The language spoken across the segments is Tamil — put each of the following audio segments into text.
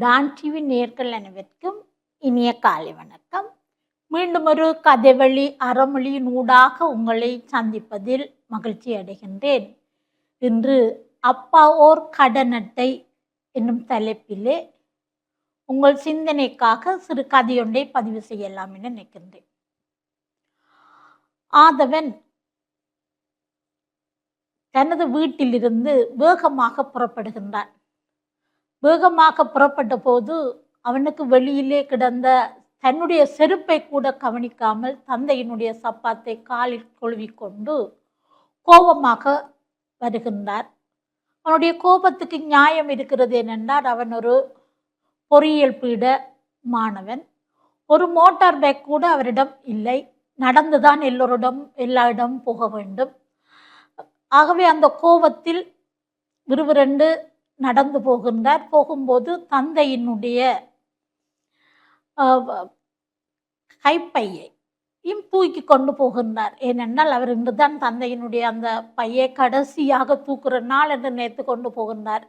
டான் டிவி நேர்கள் அனைவருக்கும் இனிய காலை வணக்கம். மீண்டும் ஒரு கதைவழி அறமொழியின் ஊடாக உங்களை சந்திப்பதில் மகிழ்ச்சி அடைகின்றேன். இன்று அப்பா ஓர் கடன் அட்டை என்னும் தலைப்பிலே உங்கள் சிந்தனைக்காக சிறு கதையொன்றை பதிவு செய்யலாம் என நினைக்கின்றேன். ஆதவன் தனது வீட்டிலிருந்து வேகமாக புறப்படுகின்றான். வேகமாக புறப்பட்ட போது அவனுக்கு வெளியிலே கிடந்த தன்னுடைய செருப்பை கூட கவனிக்காமல் தந்தையினுடைய சப்பாத்தை காலில் கொழுவிக்கொண்டு கோபமாக வருகின்றார். அவனுடைய கோபத்துக்கு நியாயம் இருக்கிறது என்னென்றால் அவன் ஒரு பொறியியல் பீட மாணவன். ஒரு மோட்டார் பைக் கூட அவரிடம் இல்லை. நடந்துதான் எல்லோரிடம் எல்லா இடமும் போக வேண்டும். ஆகவே அந்த கோபத்தில் விறுவிரண்டு நடந்து போகின்றார். போகும்போது தந்தையினுடைய அஹ், கைப்பையை தூக்கி கொண்டு போகின்றார். ஏனென்றால் அவர் இன்றுதான் தந்தையினுடைய அந்த பையை கடைசியாக தூக்குற நாள் என்று நினைத்து கொண்டு போகின்றார்.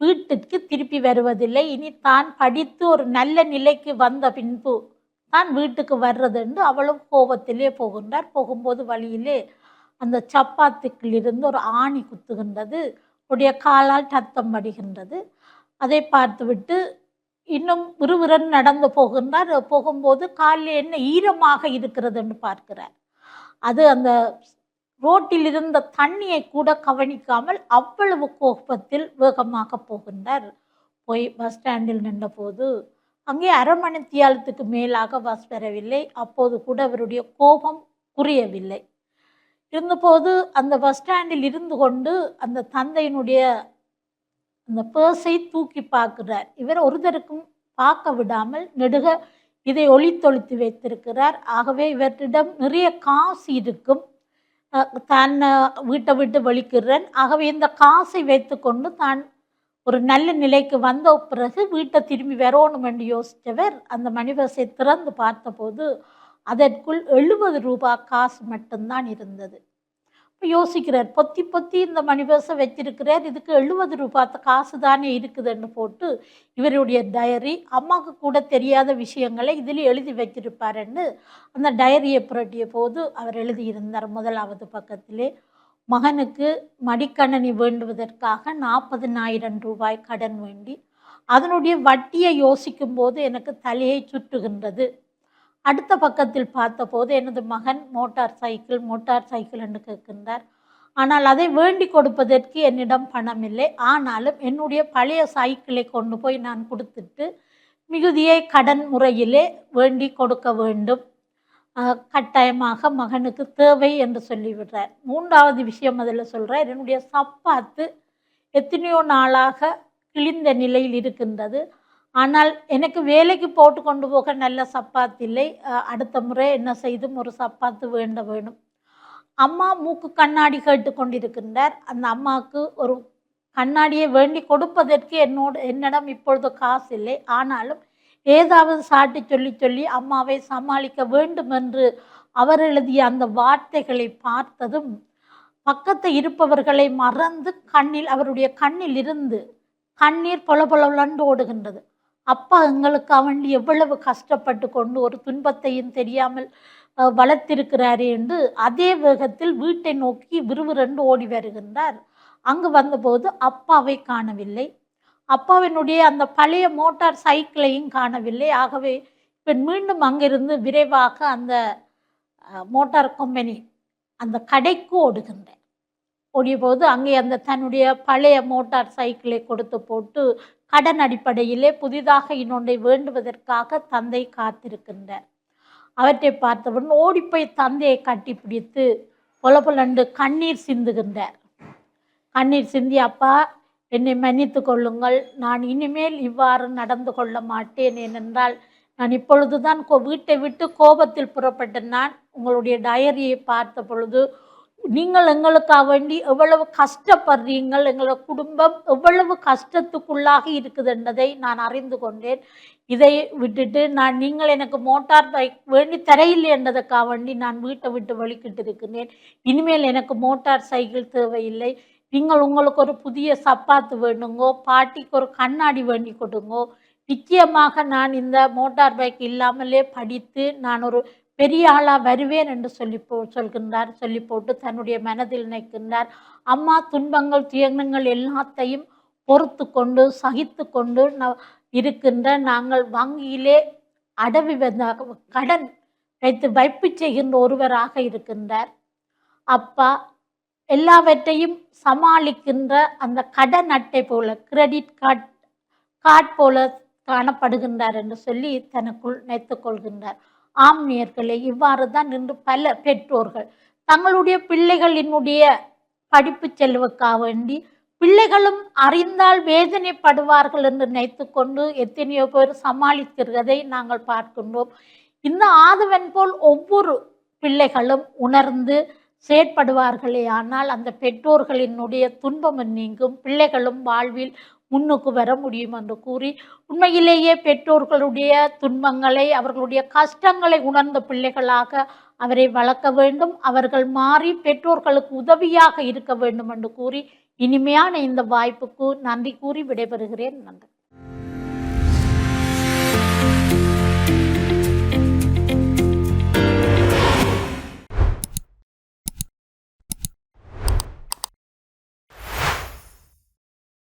வீட்டிற்கு திருப்பி வருவதில்லை. இனி தான் படித்து ஒரு நல்ல நிலைக்கு வந்த பின்பு தான் வீட்டுக்கு வர்றது என்று அவளும் கோபத்திலே போகின்றார். போகும்போது வழியிலே அந்த சப்பாத்துக்கிலிருந்து ஒரு ஆணி குத்துகின்றது. உடைய காலால் ரத்தம் படுகின்றது அதை பார்த்துவிட்டு இன்னும் விறுவிறன் நடந்து போகின்றார். போகும்போது காலில் என்ன ஈரமாக இருக்கிறது என்று பார்க்கிறார். அது அந்த ரோட்டில் இருந்த தண்ணியை கூட கவனிக்காமல் அவ்வளவு கோபத்தில் வேகமாக போகின்றார். போய் பஸ் ஸ்டாண்டில் நின்றபோது அங்கே அரை மணி தியாலத்துக்கு மேலாக பஸ் வரவில்லை. அப்போது கூட அவருடைய கோபம் குறையவில்லை. இருந்தபோது அந்த பஸ் ஸ்டாண்டில் இருந்து கொண்டு அந்த தந்தையினுடைய அந்த பேர்ஸை தூக்கி பார்க்கிறார். இவர் ஒருத்தருக்கும் பார்க்க விடாமல் நெடுக இதை ஒளித்தொழித்து வைத்திருக்கிறார். ஆகவே இவரிடம் நிறைய காசு இருக்கும். தான் வீட்டை விட்டு வலிக்கிறேன். ஆகவே இந்த காசை வைத்துக்கொண்டு தான் ஒரு நல்ல நிலைக்கு வந்த பிறகு வீட்டை திரும்பி வரணும் என்று யோசித்தவர். அந்த மணிவசை திறந்து பார்த்தபோது அதற்குள் எழுபது ரூபாய் காசு மட்டும்தான் இருந்தது. யோசிக்கிறார். பொத்தி பொத்தி இந்த மணிபர்ஸை வச்சிருக்கிறார். இதுக்கு எழுபது ரூபாய் காசு தானே இருக்குதுன்னு போட்டு இவருடைய டயரி அம்மாவுக்கு கூட தெரியாத விஷயங்களை இதில் எழுதி வச்சிருப்பாருன்னு அந்த டயரியை புரட்டிய போது அவர் எழுதியிருந்தார் முதலாவது பக்கத்திலே. மகனுக்கு மடிக்கணனி வேண்டுவதற்காக நாற்பதினாயிரம் ரூபாய் கடன் வேண்டி அதனுடைய வட்டியை யோசிக்கும் போது எனக்கு தலையை சுற்றுகின்றது அடுத்த பக்கத்தில் பார்த்தபோது எனது மகன் மோட்டார் சைக்கிள் மோட்டார் சைக்கிள் என்று கேட்கின்றார். ஆனால் அதை வேண்டி கொடுப்பதற்கு என்னிடம் பணம் இல்லை. ஆனாலும் என்னுடைய பழைய சைக்கிளை கொண்டு போய் நான் கொடுத்துட்டு மிகுதியை கடன் முறையிலே வேண்டி கொடுக்க வேண்டும். கட்டாயமாக மகனுக்கு தேவை என்று சொல்லிவிடுறார். மூன்றாவது விஷயம் அதில் சொல்கிறார் என்னுடைய சப்பாத்து எத்தனையோ நாளாக கிழிந்த நிலையில் இருக்கின்றது. ஆனால் எனக்கு வேலைக்கு போட்டு கொண்டு போக நல்ல சப்பாத்து இல்லை. அடுத்த முறை என்ன செய்தும் ஒரு சப்பாத்து வேண்ட வேணும். அம்மா மூக்கு கண்ணாடி கேட்டு கொண்டிருக்கின்றார். அந்த அம்மாவுக்கு ஒரு கண்ணாடியை வேண்டி கொடுப்பதற்கு என்னோட என்னிடம் இப்பொழுது காசு இல்லை. ஆனாலும் ஏதாவது சாட்டி சொல்லி சொல்லி அம்மாவை சமாளிக்க வேண்டும் என்று அவர் எழுதிய அந்த வார்த்தைகளை பார்த்ததும் பக்கத்தில் இருப்பவர்களை மறந்து கண்ணில் அவருடைய கண்ணில் இருந்து கண்ணீர் பொல பொலவென்று ஓடுகின்றது. அப்பா எங்களுக்கு அவன் எவ்வளவு கஷ்டப்பட்டு கொண்டு ஒரு துன்பத்தையும் தெரியாமல் வளர்த்திருக்கிறார் வளர்த்திருக்கிறாரே என்று அதே வேகத்தில் வீட்டை நோக்கி விறுவிறண்டு ஓடி வருகின்றார். அங்கு வந்தபோது அப்பாவை காணவில்லை. அப்பாவினுடைய அந்த பழைய மோட்டார் சைக்கிளையும் காணவில்லை. ஆகவே இப்போ மீண்டும் அங்கிருந்து விரைவாக அந்த மோட்டார் கம்பெனி அந்த கடைக்கு ஓடுகின்றேன். ஓடிய போது அங்கே அந்த தன்னுடைய பழைய மோட்டார் சைக்கிளை கொடுத்து போட்டு கடன் அடிப்படையிலே புதிதாக இன்னொன்றை வேண்டுவதற்காக தந்தை காத்திருக்கின்றார். அவற்றை பார்த்தவுடன் ஓடிப்போய் தந்தையை கட்டிப்பிடித்து பொல கண்ணீர் சிந்துகின்றார். கண்ணீர் சிந்தி அப்பா என்னை மன்னித்து கொள்ளுங்கள். நான் இனிமேல் இவ்வாறு நடந்து கொள்ள மாட்டேன். ஏனென்றால் நான் இப்பொழுதுதான் கோ- வீட்டை விட்டு கோபத்தில் புறப்பட்ட நான் உங்களுடைய டயரியை பார்த்த பொழுது நீங்கள் எங்களுக்காக வேண்டி எவ்வளவு கஷ்டப்படுறீங்கள் எங்களோட குடும்பம் எவ்வளவு கஷ்டத்துக்குள்ளாக இருக்குது என்பதை நான் அறிந்து கொண்டேன். இதை விட்டுட்டு நான் நீங்கள் எனக்கு மோட்டார் பைக் வேண்டி தரையில்லை என்றதுக்காக வேண்டி நான் வீட்டை விட்டு வெளிக்கிட்டு இருக்கிறேன் இனிமேல் எனக்கு மோட்டார் சைக்கிள் தேவையில்லை. நீங்கள் உங்களுக்கு ஒரு புதிய சப்பாத்து வேணுங்கோ பாட்டிக்கு ஒரு கண்ணாடி வேண்டி கொடுங்கோ நிச்சயமாக நான் இந்த மோட்டார் பைக் இல்லாமலே படித்து நான் ஒரு பெரிய ஆளாக வருவேன் என்று சொல்லி போ சொல்கின்றார். சொல்லி போட்டு தன்னுடைய மனதில் நினைக்கின்றார். அம்மா துன்பங்கள் துயங்கங்கள் எல்லாத்தையும் பொறுத்து கொண்டு சகித்து கொண்டு ந இருக்கின்ற நாங்கள் வங்கியிலே அடவி வந்த கடன் வைத்து வைப்பு செய்கின்ற ஒருவராக இருக்கின்றார். அப்பா எல்லாவற்றையும் சமாளிக்கின்ற அந்த கடன் அட்டை போல கிரெடிட் கார்ட் கார்ட் போல காணப்படுகின்றார் என்று சொல்லி தனக்குள் நினைத்து கொள்கின்றார். ஆம் நேர்களே இவ்வாறு தான் இன்று பல பெற்றோர்கள் தங்களுடைய பிள்ளைகளினுடைய படிப்பு செலவுக்காக வேண்டி பிள்ளைகளும் அறிந்தால் வேதனைப்படுவார்கள் என்று நினைத்து கொண்டு எத்தனையோ பேர் சமாளிக்கிறதை நாங்கள் பார்க்கின்றோம். இந்த ஆதவன் போல் ஒவ்வொரு பிள்ளைகளும் உணர்ந்து செயற்படுவார்களே ஆனால் அந்த பெற்றோர்களினுடைய துன்பம் நீங்கும். பிள்ளைகளும் வாழ்வில் முன்னுக்கு வர முடியும் என்று கூறி உண்மையிலேயே பெற்றோர்களுடைய துன்பங்களை அவர்களுடைய கஷ்டங்களை உணர்ந்த பிள்ளைகளாக அவரை வளர்க்க வேண்டும். அவர்கள் மாறி பெற்றோர்களுக்கு உதவியாக இருக்க வேண்டும் என்று கூறி இனிமையான இந்த வாய்ப்புக்கு நன்றி கூறி விடைபெறுகிறேன். நன்றி.